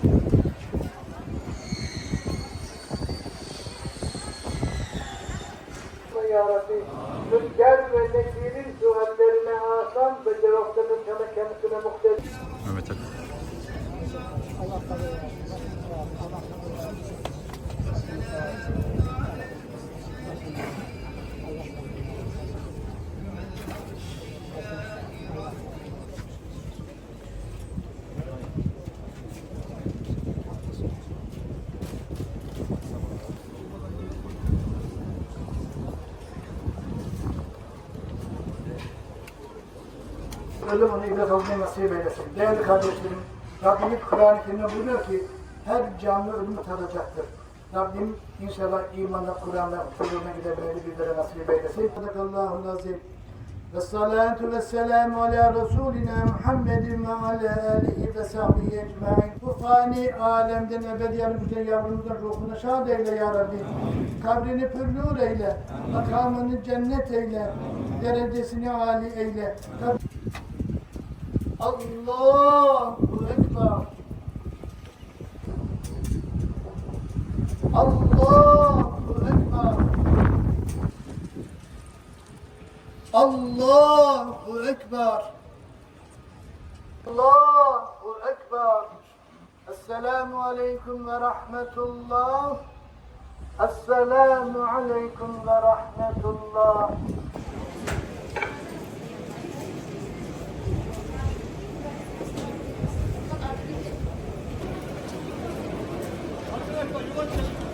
Ya Mehmet Ali. Allah kabul Allah Ölüm onu ibret olmayı nasip eylesin. Değerli kardeşlerim, Rabbimiz Kur'an-ı Kerim'de buyuruyor ki her canlı ölümü tadacaktır. Rabbim inşallah imanla, Kur'an'la huzuruna gidebilmeyi bizlere nasip eylesin. Sadakallahu azim. Ve salatu ve selamu ala Resulina Muhammedin ve ala alihi ve sahbihi ecmain. Bu fani alemden ebediyen güzel yavrumuzun ruhunu şad eyle ya Rabbi. Kabrini pür eyle. Makamını cennet eyle. Derecesini âli eyle. Kab- Allahu Ekber. Allahu Ekber. Allahu Ekber. Allahu Ekber. Esselamu Aleyküm ve Rahmetullah. Esselamu Aleyküm ve Rahmetullah. 이건 이건